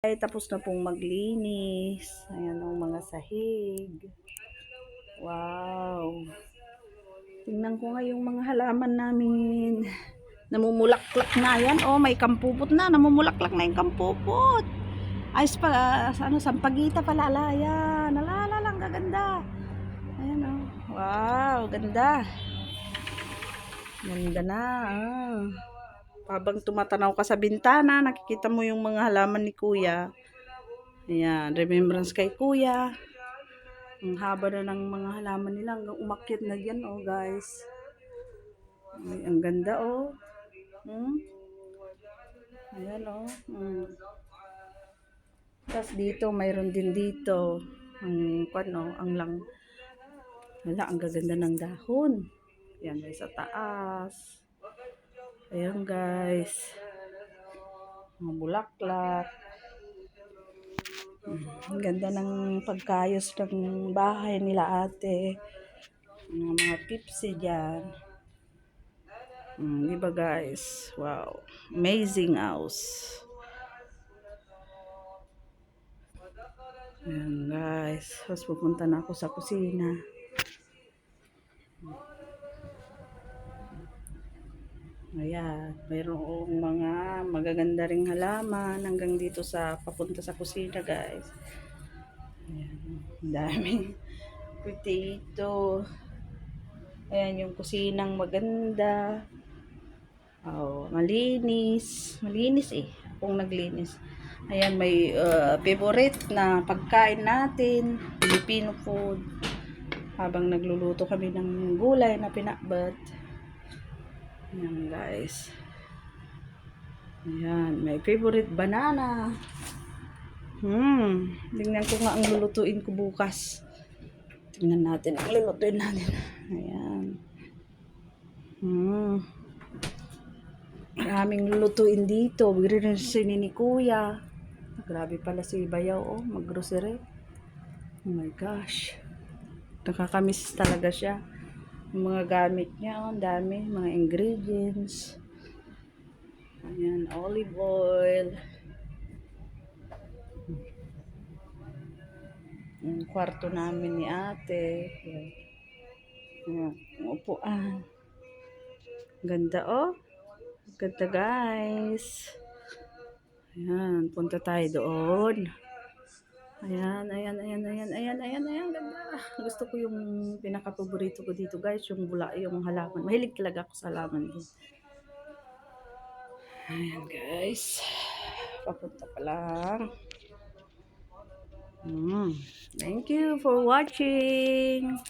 Ay, tapos na pong maglinis. Ayan ang mga sahig. Wow. Tingnan ko nga yung mga halaman namin. Namumulaklak na yan. Oh, may kampupot na. Namumulaklak na yung kampupot. Ayos pa. Ano, sampagita pala. Alaya. Nalala lang. Gaganda. Ayan oh. Wow. Ganda. Ganda na. Ah. Habang tumatanaw ka sa bintana, nakikita mo yung mga halaman ni Kuya. Ayan, remembrance kay Kuya. Ang haba na ng mga halaman nila. Hanggang umakyat na dyan, oh guys. Ay, ang ganda, oh. Hmm? Ayan, oh. Hmm. Tapos dito, mayroon din dito. Ang, ano, ang lang. Wala, ang gaganda ng dahon. Yan, may sa taas. Ayan guys. Mga bulaklak. Mm, Ang ganda ng pagkayos ng bahay nila ate. Mga mga pipsi dyan. Mm, ba guys? Wow. Amazing house. Ayan guys. Tapos pupunta na ako sa kusina. Ayan, mayroong mga magaganda ring halaman hanggang dito sa papunta sa kusina guys. Ayan, daming potato. Ayan yung kusinang maganda. Oh, malinis. Malinis eh. Kung naglinis. Ayan, may uh, favorite na pagkain natin. Filipino food. Habang nagluluto kami ng gulay na pinakbat. Ayan guys. Ayan, may favorite banana. Hmm, tingnan ko nga ang lulutuin ko bukas. Tingnan natin ang lulutuin natin. Ayan. Hmm. Maraming lulutuin dito. Si ni Kuya. Grabe pala si Bayaw, oh, mag-grocery. Oh my gosh. Nakakamiss talaga siya. Yung mga gamit niya, oh, ang dami. Mga ingredients. Ayan, olive oil. Yung kwarto namin ni ate. Ayan. Upuan. Ganda, oh. Ganda, guys. Ayan, punta tayo doon. Ayan, ayan, ayan, ayan, ayan, ayan, ayan. Gusto ko yung pinaka-paborito ko dito, guys, yung bula, yung halaman. Mahilig talaga ako sa halaman din. Ayan, guys. Papunta pa lang. Mm. Thank you for watching.